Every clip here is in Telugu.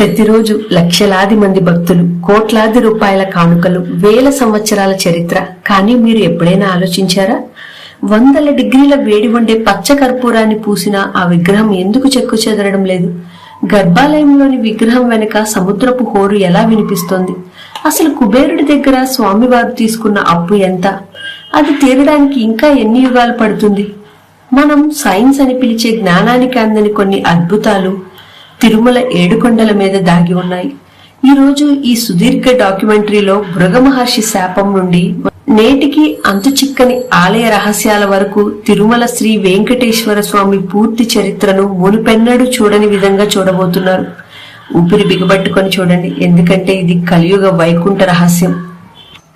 ప్రతిరోజు లక్షలాది మంది భక్తులు కోట్లాది రూపాయల కానుకలు వేల సంవత్సరాల చరిత్ర. కానీ మీరు ఎప్పుడైనా ఆలోచించారా? వందల డిగ్రీల వేడి ఉండే పచ్చ కర్పూరాన్ని పూసిన ఆ విగ్రహం ఎందుకు చెక్కు చెదరడం లేదు? గర్భాలయంలోని విగ్రహం వెనుక సముద్రపు హోరు ఎలా వినిపిస్తోంది? అసలు కుబేరుడి దగ్గర స్వామివారు తీసుకున్న అప్పు ఎంత? అది తీరడానికి ఇంకా ఎన్ని యుగాలు పడుతుంది? మనం సైన్స్ అని పిలిచే జ్ఞానానికి అందని కొన్ని అద్భుతాలు తిరుమల ఏడుకొండల మీద దాగి ఉన్నాయి. ఈ రోజు ఈ సుదీర్ఘ డాక్యుమెంటరీలో భృగ మహర్షి శాపం నుండి నేటికి అంతు చిక్కని ఆలయ రహస్యాల వరకు తిరుమల శ్రీ వెంకటేశ్వర స్వామి పూర్తి చరిత్రను మునుపెన్నడూ చూడని విధంగా చూడబోతున్నారు. ఊపిరి బిగబట్టుకొని చూడండి ఎందుకంటే ఇది కలియుగ వైకుంఠ రహస్యం.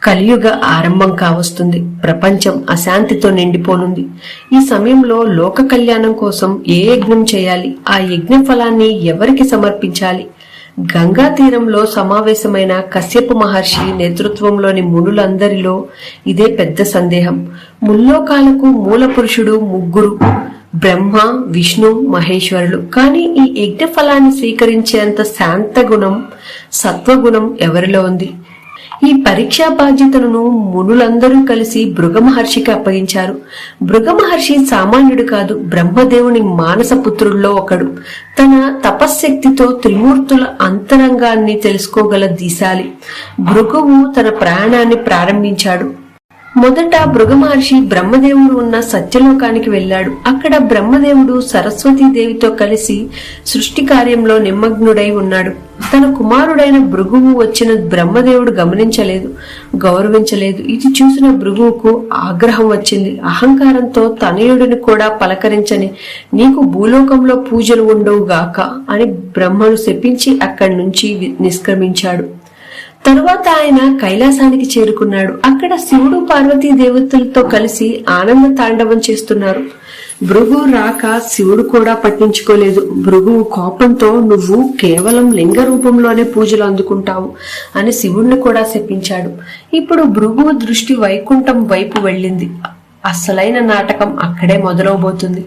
కలియుగ ఆరంభం కావస్తుంది. ప్రపంచం అశాంతితో నిండిపోనుంది. ఈ సమయంలో లోక కళ్యాణం కోసం ఏ యజ్ఞం చేయాలి? ఆ యజ్ఞ ఫలాన్ని ఎవరికి సమర్పించాలి? గంగా తీరంలో సమావేశమైన కశ్యప మహర్షి నేతృత్వంలోని మునులందరిలో ఇదే పెద్ద సందేహం. ముల్లోకాలకు మూల పురుషుడు ముగ్గురు బ్రహ్మ విష్ణు మహేశ్వరులు. కానీ ఈ యజ్ఞ ఫలాన్ని స్వీకరించేంత శాంత గుణం సత్వగుణం ఎవరిలో ఉంది? ఈ పరీక్షా బాధ్యతలను మునులందరూ కలిసి భృగ మహర్షికి అప్పగించారు. భృగ మహర్షి సామాన్యుడు కాదు బ్రహ్మదేవుని మానస పుత్రుల్లో ఒకడు. తన తపశ్శక్తితో త్రిమూర్తుల అంతరంగాన్ని తెలుసుకోగల దీశాలి. భృగువు తన ప్రయాణాన్ని ప్రారంభించాడు. మొదట భృగమహర్షి బ్రహ్మదేవుడు ఉన్న సత్యలోకానికి వెళ్ళాడు. అక్కడ బ్రహ్మదేవుడు సరస్వతీదేవితో కలిసి సృష్టి కార్యంలో నిమగ్నుడై ఉన్నాడు. తన కుమారుడైన భృగువు వచ్చిన బ్రహ్మదేవుడు గమనించలేదు గౌరవించలేదు. ఇది చూసిన భృగువుకు ఆగ్రహం వచ్చింది. అహంకారంతో తనయుడిని కూడా పలకరించని నీకు భూలోకంలో పూజలు ఉండవు గాక అని బ్రహ్మను శపించి అక్కడి నుంచి నిష్క్రమించాడు. తరువాత ఆయన కైలాసానికి చేరుకున్నాడు. అక్కడ శివుడు పార్వతీ దేవతలతో కలిసి ఆనంద తాండవం చేస్తున్నారు. భృగు రాక శివుడు కూడా పట్టించుకోలేదు. భృగువు కోపంతో నువ్వు కేవలం లింగ రూపంలోనే పూజలు అందుకుంటావు అని శివుణ్ణి కూడా శపించాడు. ఇప్పుడు భృగువు దృష్టి వైకుంఠం వైపు వెళ్ళింది. అసలైన నాటకం అక్కడే మొదలవబోతుంది.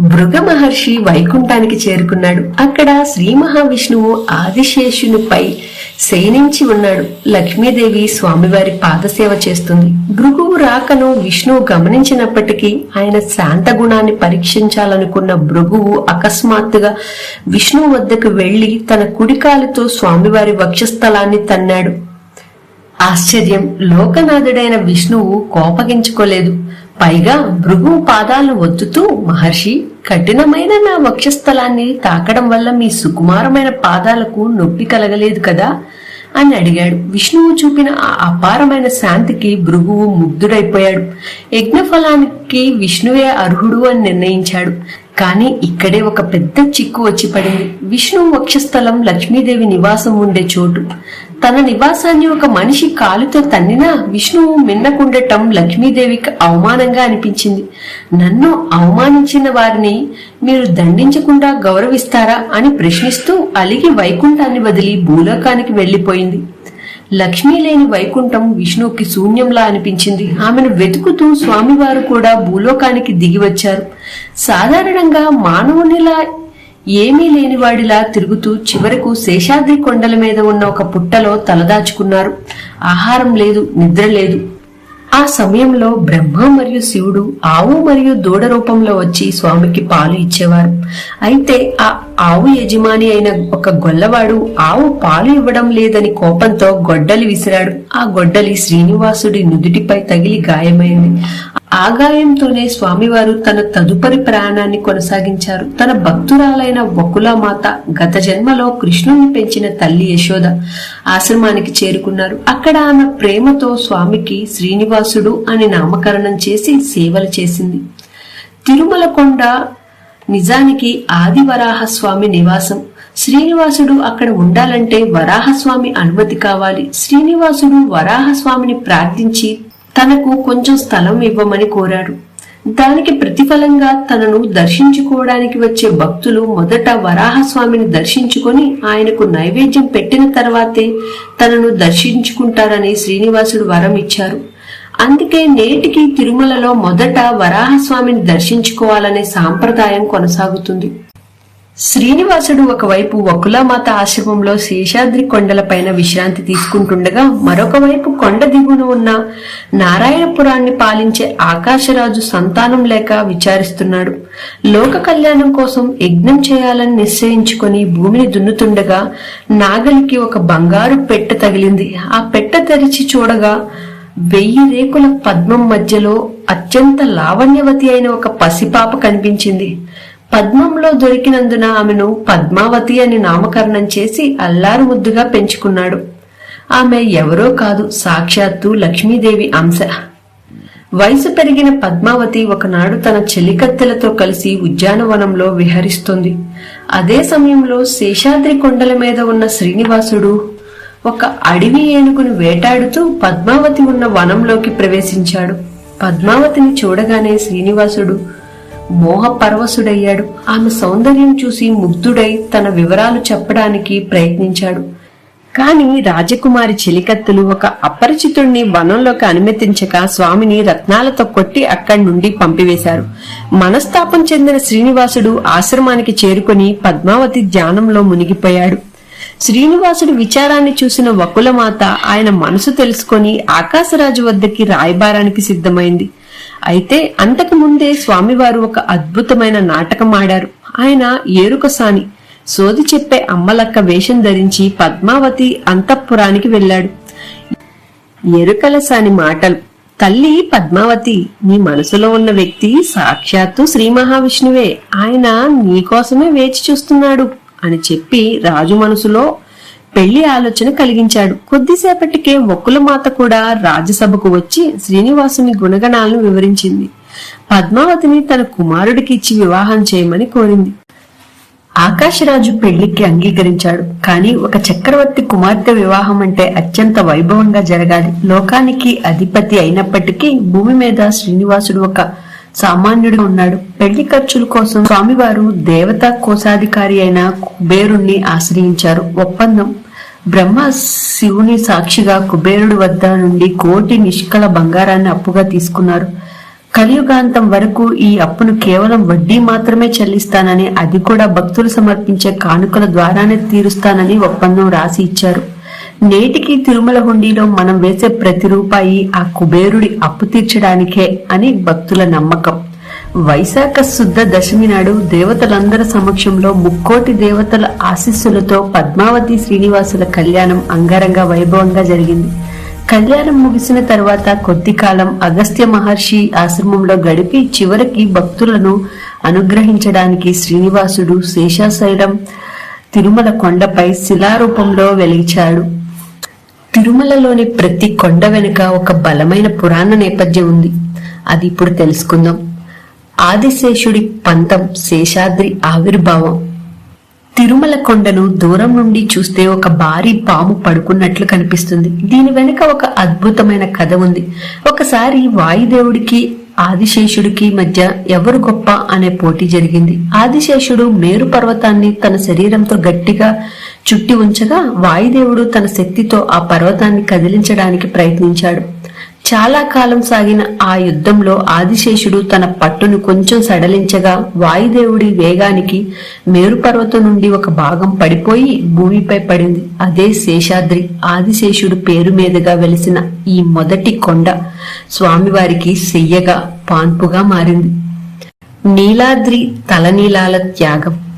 భృగ మహర్షి వైకుంఠానికి చేరుకున్నాడు. అక్కడ శ్రీ మహావిష్ణువు ఆదిశేషునిపై శయనించి ఉన్నాడు. లక్ష్మీదేవి స్వామివారి పాదసేవ చేస్తుంది. భృగువు రాకను విష్ణువు గమనించినప్పటికీ ఆయన శాంత గుణాన్ని పరీక్షించాలనుకున్న భృగువు అకస్మాత్తుగా విష్ణువు వద్దకు వెళ్ళి తన కుడికాలుతో స్వామివారి వక్షస్థలాన్ని తన్నాడు. ఆశ్చర్యం! లోకనాథుడైన విష్ణువు కోపగించుకోలేదు. పైగా భృగు పాదాలను ఒత్తుతూ మహర్షి కఠినమైన నా వక్షస్థలాన్ని తాకడం వల్ల మీ సుకుమారమైన పాదాలకు నొప్పి కలగలేదు కదా? అని అడిగాడు. విష్ణువు చూపిన ఆ అపారమైన శాంతికి భృగువు ముగ్ధుడైపోయాడు. యజ్ఞఫలానికి విష్ణువే అర్హుడు అని నిర్ణయించాడు. కానీ ఇక్కడే ఒక పెద్ద చిక్కు వచ్చి పడింది. విష్ణువు వక్షస్థలం లక్ష్మీదేవి నివాసం ఉండే చోటు. తన నివాసాన్ని ఒక మనిషి కాలుతో తన్నినా విష్ణువు మిన్నకుండటం లక్ష్మీదేవికి అవమానంగా అనిపించింది. నన్ను అవమానించిన వారిని మీరు దండించకుండా గౌరవిస్తారా అని ప్రశ్నిస్తూ అలిగి వైకుంఠాన్ని వదిలి భూలోకానికి వెళ్ళిపోయింది లక్ష్మీ లేని వైకుంఠం విష్ణువుకి శూన్యంలా అనిపించింది. ఆమెను వెతుకుతూ స్వామివారు కూడా భూలోకానికి దిగి వచ్చారు. సాధారణంగా మానవునిలా ఏమీ లేనివాడిలా తిరుగుతూ చివరకు శేషాద్రి కొండల మీద ఉన్న ఒక పుట్టలో తలదాచుకున్నారు. ఆహారం లేదు నిద్ర లేదు. ఆ సమయంలో బ్రహ్మ మరియు శివుడు ఆవు మరియు దూడ రూపంలో వచ్చి స్వామికి పాలు ఇచ్చేవారు. అయితే ఆ ఆవు యజమాని అయిన ఒక గొల్లవాడు ఆవు పాలు ఇవ్వడం లేదని కోపంతో గొడ్డలి విసిరాడు. ఆ గొడ్డలి శ్రీనివాసుడి నుదుటిపై తగిలి గాయమైంది. ఆ గాయంతోనే స్వామివారు తన తదుపరి ప్రయాణాన్ని కొనసాగించారు. తన భక్తురాలైన వకులమాత గత జన్మలో కృష్ణుని పెంచిన తల్లి యశోద ఆశ్రమానికి చేరుకున్నారు. అక్కడ ఆమె ప్రేమతో స్వామికి శ్రీనివాసుడు అని నామకరణం చేసి సేవలు చేసింది. తిరుమల కొండ నిజానికి ఆదివరాహ స్వామి నివాసం. శ్రీనివాసుడు అక్కడ ఉండాలంటే వరాహస్వామి అనుమతి కావాలి. శ్రీనివాసుడు వరాహస్వామిని ప్రార్థించి తనకు కొంచెం స్థలం ఇవ్వమని కోరాడు. దానికి ప్రతిఫలంగా తనను దర్శించుకోవడానికి వచ్చే భక్తులు మొదట వరాహస్వామిని దర్శించుకొని ఆయనకు నైవేద్యం పెట్టిన తర్వాతే తనను దర్శించుకుంటారని శ్రీనివాసుడు వరం ఇచ్చారు. అందుకే నేటికి తిరుమలలో మొదట వరాహస్వామిని దర్శించుకోవాలనే సాంప్రదాయం కొనసాగుతుంది. శ్రీనివాసుడు ఒకవైపు వకులామాత ఆశ్రమంలో శేషాద్రి కొండలపైన విశ్రాంతి తీసుకుంటుండగా మరొక వైపు కొండ దిగువన ఉన్న నారాయణపురాన్ని పాలించే ఆకాశరాజు సంతానం లేక విచారిస్తున్నాడు. లోక కళ్యాణం కోసం యజ్ఞం చేయాలని నిశ్చయించుకొని భూమిని దున్నుతుండగా నాగలికి ఒక బంగారు పెట్టె తగిలింది. ఆ పెట్టె తెరిచి చూడగా వెయ్యి రేకుల పద్మం మధ్యలో అత్యంత లావణ్యవతి అయిన ఒక పసిపాప కనిపించింది. పద్మంలో దొరికినందున ఆమెను పద్మావతి అని నామకరణం చేసి అల్లారు ముద్దుగా పెంచుకున్నాడు. ఆమె ఎవరో కాదు సాక్షాత్తు లక్ష్మీదేవి అంశ. వయసు పెరిగిన పద్మావతి ఒకనాడు తన చెలికత్తెలతో కలిసి ఉద్యానవనంలో విహరిస్తుంది. అదే సమయంలో శేషాద్రి కొండల మీద ఉన్న శ్రీనివాసుడు ఒక అడవి ఏనుగును వేటాడుతూ పద్మావతి ఉన్న వనంలోకి ప్రవేశించాడు. పద్మావతిని చూడగానే శ్రీనివాసుడు మోహపరవశుడయ్యాడు. ఆమె సౌందర్యం చూసి ముగ్ధుడై తన వివరాలు చెప్పడానికి ప్రయత్నించాడు. కాని రాజకుమారి చెలికత్తులు ఒక అపరిచితుణ్ణి వనంలోకి అనుమతించక స్వామిని రత్నాలతో కొట్టి అక్కడి నుండి పంపివేశారు. మనస్తాపం చెందిన శ్రీనివాసుడు ఆశ్రమానికి చేరుకుని పద్మావతి ధ్యానంలో మునిగిపోయాడు. శ్రీనివాసుడి విచారాన్ని చూసిన వకులమాత ఆయన మనసు తెలుసుకొని ఆకాశరాజు వద్దకి రాయబారానికి సిద్ధమైంది. అయితే అంతకు ముందే స్వామివారు ఒక అద్భుతమైన నాటకం ఆడారు. ఆయన ఏరుకసాని సోది చెప్పే అమ్మలక్క వేషం ధరించి పద్మావతి అంతఃపురానికి వెళ్ళాడు. ఎరుకలసాని మాటలు తల్లి పద్మావతి నీ మనసులో ఉన్న వ్యక్తి సాక్షాత్తు శ్రీ మహావిష్ణువే. ఆయన నీకోసమే వేచి చూస్తున్నాడు అని చెప్పి రాజు మనసులో పెళ్ళి ఆలోచన కలిగించాడు. కొద్దిసేపటికే ఒక్కుల మాత కూడా రాజ్యసభకు వచ్చి శ్రీనివాసుని గుణగణాలను వివరించింది. పద్మావతిని తన కుమారుడికి ఇచ్చి వివాహం చేయమని కోరింది. ఆకాశరాజు పెళ్ళికి అంగీకరించాడు. కానీ ఒక చక్రవర్తి కుమార్తె వివాహం అంటే అత్యంత వైభవంగా జరగాలి. లోకానికి అధిపతి అయినప్పటికీ భూమి మీద శ్రీనివాసుడు ఒక సామాన్యుడిగా ఉన్నాడు. పెళ్ళి ఖర్చుల కోసం స్వామివారు దేవతా కోశాధికారి అయిన కుబేరుణ్ణి ఆశ్రయించారు. ఒప్పందం. బ్రహ్మ శివుని సాక్షిగా కుబేరుడి వద్ద నుండి కోటి నిష్కల బంగారాన్ని అప్పుగా తీసుకున్నారు. కలియుగాంతం వరకు ఈ అప్పును కేవలం వడ్డీ మాత్రమే చెల్లిస్తానని అది కూడా భక్తులు సమర్పించే కానుకల ద్వారానే తీరుస్తానని ఒప్పందం రాసి ఇచ్చారు. నేటికి తిరుమల హుండీలో మనం వేసే ప్రతి రూపాయి ఆ కుబేరుడి అప్పు తీర్చడానికే అని భక్తుల నమ్మకం. వైశాఖ శుద్ధ దశమి నాడు దేవతలందరి సమక్షంలో ముక్కోటి దేవతల ఆశీస్సులతో పద్మావతి శ్రీనివాసుల కళ్యాణం అంగరంగ వైభవంగా జరిగింది. కళ్యాణం ముగిసిన తర్వాత కొద్ది కాలం అగస్త్య మహర్షి ఆశ్రమంలో గడిపి చివరికి భక్తులను అనుగ్రహించడానికి శ్రీనివాసుడు శేషాశైలం తిరుమల కొండపై శిలారూపంలో వెలిచాడు తిరుమలలోని ప్రతి కొండ వెనుక ఒక బలమైన పురాణ నేపథ్యం ఉంది. అది ఇప్పుడు తెలుసుకుందాం. ఆదిశేషుడి పంతం శేషాద్రి ఆవిర్భావం. తిరుమల కొండను దూరం నుండి చూస్తే ఒక భారీ పాము పడుకున్నట్లు కనిపిస్తుంది. దీని వెనుక ఒక అద్భుతమైన కథ ఉంది. ఒకసారి వాయుదేవుడికి ఆదిశేషుడికి మధ్య ఎవరు గొప్ప అనే పోటీ జరిగింది. ఆదిశేషుడు మేరు పర్వతాన్ని తన శరీరంతో గట్టిగా చుట్టి ఉంచగా వాయుదేవుడు తన శక్తితో ఆ పర్వతాన్ని కదిలించడానికి ప్రయత్నించాడు. చాలా కాలం సాగిన ఆ యుద్ధంలో ఆదిశేషుడు తన పట్టును కొంచెం సడలించగా వాయుదేవుడి వేగానికి మేరుపర్వతం నుండి ఒక భాగం పడిపోయి భూమిపై పడింది. అదే శేషాద్రి. ఆదిశేషుడు పేరు మీదుగా వెలిసిన ఈ మొదటి కొండ స్వామివారికి సెయ్యగా పాన్పుగా మారింది. నీలాద్రి తలనీలాల త్యాగం.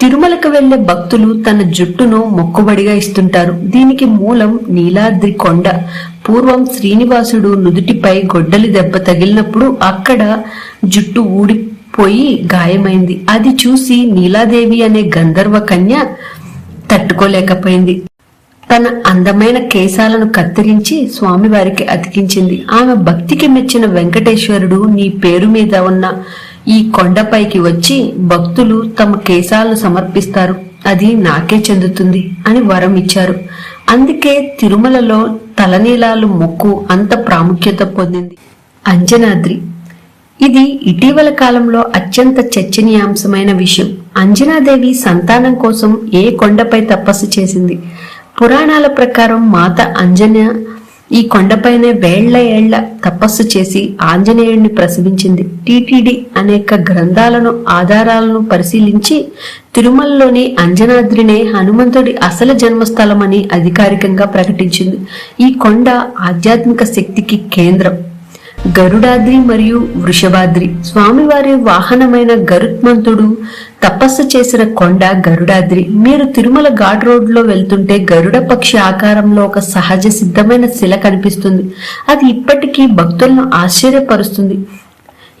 తిరుమలకు వెళ్ళే భక్తులు తన జుట్టును మొక్కుబడిగా ఇస్తుంటారు. దీనికి మూలం నీలాద్రి కొండ. పూర్వం శ్రీనివాసుడు నుదుటిపై గొడ్డలి దెబ్బ తగిలినప్పుడు అక్కడ జుట్టు ఊడిపోయి గాయమైంది. అది చూసి నీలాదేవి అనే గంధర్వ కన్య తట్టుకోలేకపోయింది. తన అందమైన కేశాలను కత్తిరించి స్వామివారికి అతికించింది. ఆమె భక్తికి మెచ్చిన వెంకటేశ్వరుడు నీ పేరు మీద ఉన్న ఈ కొండపైకి వచ్చి భక్తులు తమ కేశాలను సమర్పిస్తారు. అది నాకే చెందుతుంది అని వరం ఇచ్చారు. అందుకే తిరుమలలో తలనీలాలు మొక్కు అంత ప్రాముఖ్యత పొందింది. అంజనాద్రి. ఇది ఇటీవల కాలంలో అత్యంత చర్చనీయాంశమైన విషయం. అంజనాదేవి సంతానం కోసం ఏ కొండపై తపస్సు చేసింది? పురాణాల ప్రకారం మాత అంజన ఈ కొండపైనే వేళ్ళ ఏళ్ళ తపస్సు చేసి ఆంజనేయుడిని ప్రసవించింది. టిటిడి అనేక గ్రంథాలను ఆధారాలను పరిశీలించి తిరుమలలోని అంజనాద్రినే హనుమంతుడి అసలు జన్మస్థలమని అధికారికంగా ప్రకటించింది. ఈ కొండ ఆధ్యాత్మిక శక్తికి కేంద్రం. గరుడాద్రి మరియు వృషభాద్రి. స్వామివారి వాహనమైన గరుత్మంతుడు తపస్సు చేసిన కొండ గరుడాద్రి. మీరు తిరుమల ఘాట్ రోడ్లో వెళ్తుంటే గరుడ పక్షి ఆకారంలో ఒక సహజ సిద్ధమైన శిల కనిపిస్తుంది. అది ఇప్పటికీ భక్తులను ఆశ్చర్యపరుస్తుంది.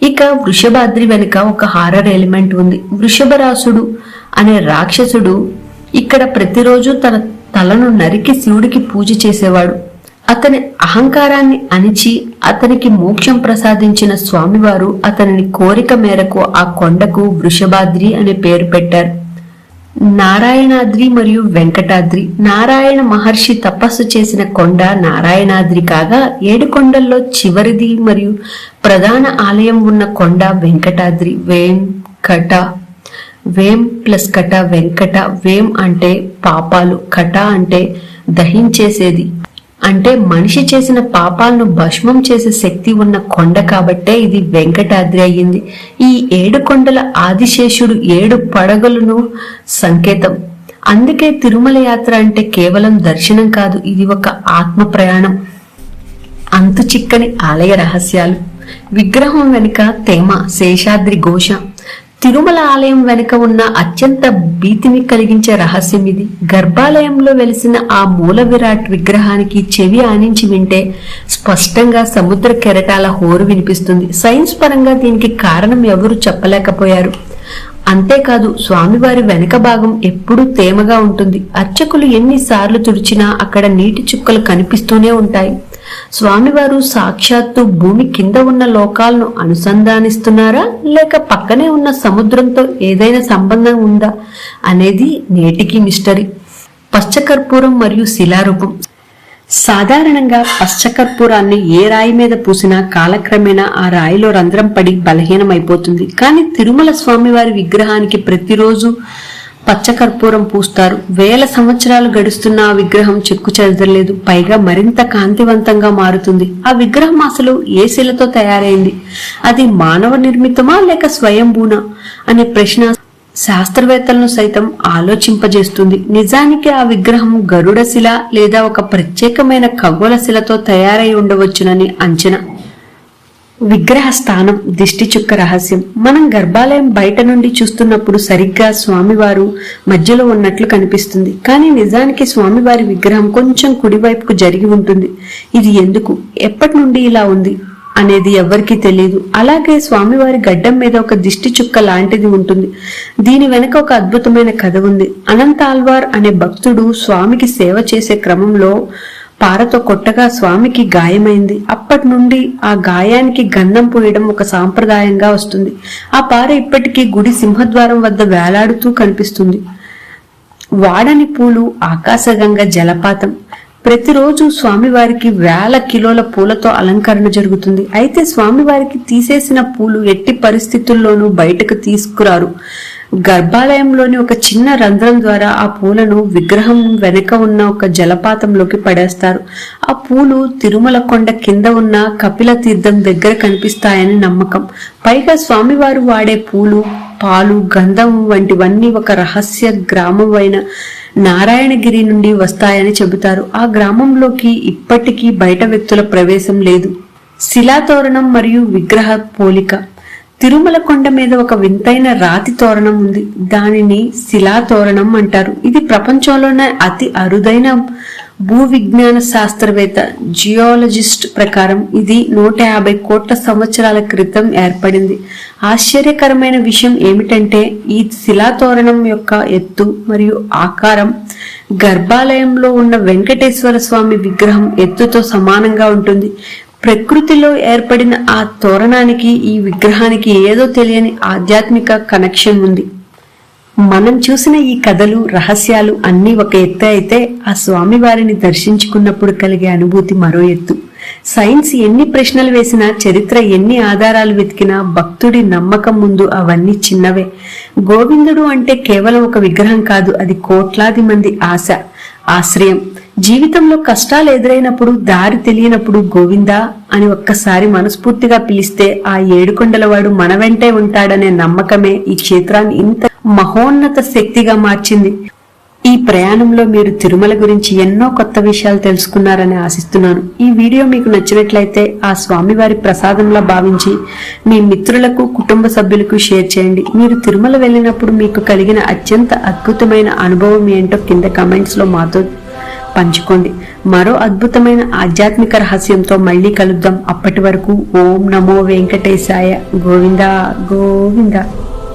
ఇక వృషభాద్రి వెనుక ఒక హారర్ ఎలిమెంట్ ఉంది. వృషభరాసుడు అనే రాక్షసుడు ఇక్కడ ప్రతిరోజు తన తలను నరికి శివుడికి పూజ చేసేవాడు. అతని అహంకారాన్ని అణిచి అతనికి మోక్షం ప్రసాదించిన స్వామివారు అతనిని కోరిక మేరకు ఆ కొండకు వృషభాద్రి అనే పేరు పెట్టారు. నారాయణాద్రి మరియు వెంకటాద్రి. నారాయణ మహర్షి తపస్సు చేసిన కొండ నారాయణాద్రి కాగా ఏడు కొండల్లో చివరిది మరియు ప్రధాన ఆలయం ఉన్న కొండ వెంకటాద్రి. వేం కట వేం ప్లస్ కట వెంకట వేం అంటే పాపాలు కట అంటే దహించేసేది. అంటే మనిషి చేసిన పాపాలను భస్మం చేసే శక్తి ఉన్న కొండ కాబట్టే ఇది వెంకటాద్రి అయ్యింది. ఈ ఏడు కొండల ఆదిశేషుడు ఏడు పడగలను సంకేతం. అందుకే తిరుమల యాత్ర అంటే కేవలం దర్శనం కాదు ఇది ఒక ఆత్మ ప్రయాణం. అంతు చిక్కని ఆలయ రహస్యాలు. విగ్రహం వెనుక తేమ శేషాద్రి ఘోష. తిరుమల ఆలయం వెనుక ఉన్న అత్యంత భీతిని కలిగించే రహస్యం ఇది. గర్భాలయంలో వెలిసిన ఆ మూల విరాట్ విగ్రహానికి చెవి ఆనించి వింటే స్పష్టంగా సముద్ర కెరటాల హోరు వినిపిస్తుంది. సైన్స్ పరంగా దీనికి కారణం ఎవరు చెప్పలేకపోయారు. అంతేకాదు స్వామివారి వెనక భాగం ఎప్పుడూ తేమగా ఉంటుంది. అర్చకులు ఎన్నిసార్లు తుడిచినా అక్కడ నీటి చుక్కలు కనిపిస్తూనే ఉంటాయి. స్వామివారు సాక్షాత్తు భూమి కింద ఉన్న లోకాలను అనుసంధానిస్తున్నారా? లేక పక్కనే ఉన్న సముద్రంతో ఏదైనా సంబంధం ఉందా? అనేది నేటికి మిస్టరీ. పశ్చకర్పూరం మరియు శిలారూపం. సాధారణంగా పశ్చకర్పూరాన్ని ఏ రాయి మీద పూసినా కాలక్రమేణా ఆ రాయిలో రంధ్రం పడి బలహీనమైపోతుంది. కానీ తిరుమల స్వామివారి విగ్రహానికి ప్రతిరోజు పచ్చకర్పూరం పూస్తారు. వేల సంవత్సరాలు గడుస్తున్న ఆ విగ్రహం చెక్కు చెదరలేదు. పైగా మరింత కాంతివంతంగా మారుతుంది. ఆ విగ్రహం అసలు ఏ శిలతో తయారైంది? అది మానవ నిర్మితమా లేక స్వయంభూనా? అనే ప్రశ్న శాస్త్రవేత్తలను సైతం ఆలోచింపజేస్తుంది. నిజానికి ఆ విగ్రహం గరుడ శిల లేదా ఒక ప్రత్యేకమైన ఖగోళ శిలతో తయారై ఉండవచ్చునని అంచనా. విగ్రహ స్థానం దిష్టి చుక్క రహస్యం. మనం గర్భాలయం బయట నుండి చూస్తున్నప్పుడు సరిగ్గా స్వామివారు మధ్యలో ఉన్నట్లు కనిపిస్తుంది. కానీ నిజానికి స్వామివారి విగ్రహం కొంచెం కుడివైపుకు జరిగి ఉంటుంది. ఇది ఎందుకు? ఎప్పటి నుండి ఇలా ఉంది? అనేది ఎవరికీ తెలియదు అలాగే స్వామివారి గడ్డం మీద ఒక దిష్టి చుక్క లాంటిది ఉంటుంది. దీని వెనక ఒక అద్భుతమైన కథ ఉంది. అనంత ఆల్వార్ అనే భక్తుడు స్వామికి సేవ చేసే క్రమంలో పారతో కొట్టగా స్వామికి గాయమైంది. అప్పటి నుండి ఆ గాయానికి గంధం పోయడం ఒక సాంప్రదాయంగా వస్తుంది. ఆ పార ఇప్పటికీ గుడి సింహద్వారం వద్ద వేలాడుతూ కనిపిస్తుంది. వాడని పూలు ఆకాశగంగ జలపాతం. ప్రతిరోజు స్వామివారికి వేల కిలోల పూలతో అలంకరణ జరుగుతుంది. అయితే స్వామివారికి తీసేసిన పూలు ఎట్టి పరిస్థితుల్లోనూ బయటకు తీసుకురారు. గర్భాలయంలోని ఒక చిన్న రంధ్రం ద్వారా ఆ పూలను విగ్రహం వెనుక ఉన్న ఒక జలపాతంలోకి పడేస్తారు. ఆ పూలు తిరుమల కొండ కింద ఉన్న కపిల తీర్థం దగ్గర కనిపిస్తాయని నమ్మకం. పైగా స్వామివారు వాడే పూలు పాలు గంధం వంటివన్నీ ఒక రహస్య గ్రామం అయిన నారాయణగిరి నుండి వస్తాయని చెబుతారు. ఆ గ్రామంలోకి ఇప్పటికీ బయట వ్యక్తుల ప్రవేశం లేదు. శిలాతోరణం మరియు విగ్రహ పోలిక. తిరుమల కొండ మీద ఒక వింతైన రాతి తోరణం ఉంది. దానిని శిలా తోరణం అంటారు. ఇది ప్రపంచంలోనే అతి అరుదైన భూ విజ్ఞాన శాస్త్రవేత్త జియాలజిస్ట్ ప్రకారం ఇది నూట యాభై కోట్ల సంవత్సరాల క్రితం ఏర్పడింది. ఆశ్చర్యకరమైన విషయం ఏమిటంటే ఈ శిలా తోరణం యొక్క ఎత్తు మరియు ఆకారం గర్భాలయంలో ఉన్న వెంకటేశ్వర స్వామి విగ్రహం ఎత్తుతో సమానంగా ఉంటుంది. ప్రకృతిలో ఏర్పడిన ఆ తోరణానికి ఈ విగ్రహానికి ఏదో తెలియని ఆధ్యాత్మిక కనెక్షన్ ఉంది. మనం చూసిన ఈ కథలు రహస్యాలు అన్నీ ఒక ఎత్తు అయితే ఆ స్వామివారిని దర్శించుకున్నప్పుడు కలిగే అనుభూతి మరో ఎత్తు. సైన్స్ ఎన్ని ప్రశ్నలు వేసినా చరిత్ర ఎన్ని ఆధారాలు వెతికినా భక్తుడి నమ్మకం ముందు అవన్నీ చిన్నవే. గోవిందుడు అంటే కేవలం ఒక విగ్రహం కాదు అది కోట్లాది మంది ఆశ ఆశ్రయం. జీవితంలో కష్టాలు ఎదురైనప్పుడు దారి తెలియనప్పుడు గోవిందా అని ఒక్కసారి మనస్ఫూర్తిగా పిలిస్తే ఆ ఏడుకొండలవాడు మన వెంటే ఉంటాడనే నమ్మకమే ఈ క్షేత్రాన్ని ఇంత మహోన్నత శక్తిగా మార్చింది. ఈ ప్రయాణంలో మీరు తిరుమల గురించి ఎన్నో కొత్త విషయాలు తెలుసుకున్నారని ఆశిస్తున్నాను. ఈ వీడియో మీకు నచ్చినట్లయితే ఆ స్వామివారి ప్రసాదంలా భావించి మీ మిత్రులకు కుటుంబ సభ్యులకు షేర్ చేయండి. మీరు తిరుమల వెళ్ళినప్పుడు మీకు కలిగిన అత్యంత అద్భుతమైన అనుభవం ఏంటో కింద కమెంట్స్లో మాతో పంచుకోండి మరో అద్భుతమైన ఆధ్యాత్మిక రహస్యంతో మళ్ళీ కలుద్దాం. అప్పటి వరకు ఓం నమో వెంకటేశాయ. గోవిందా గోవిందా.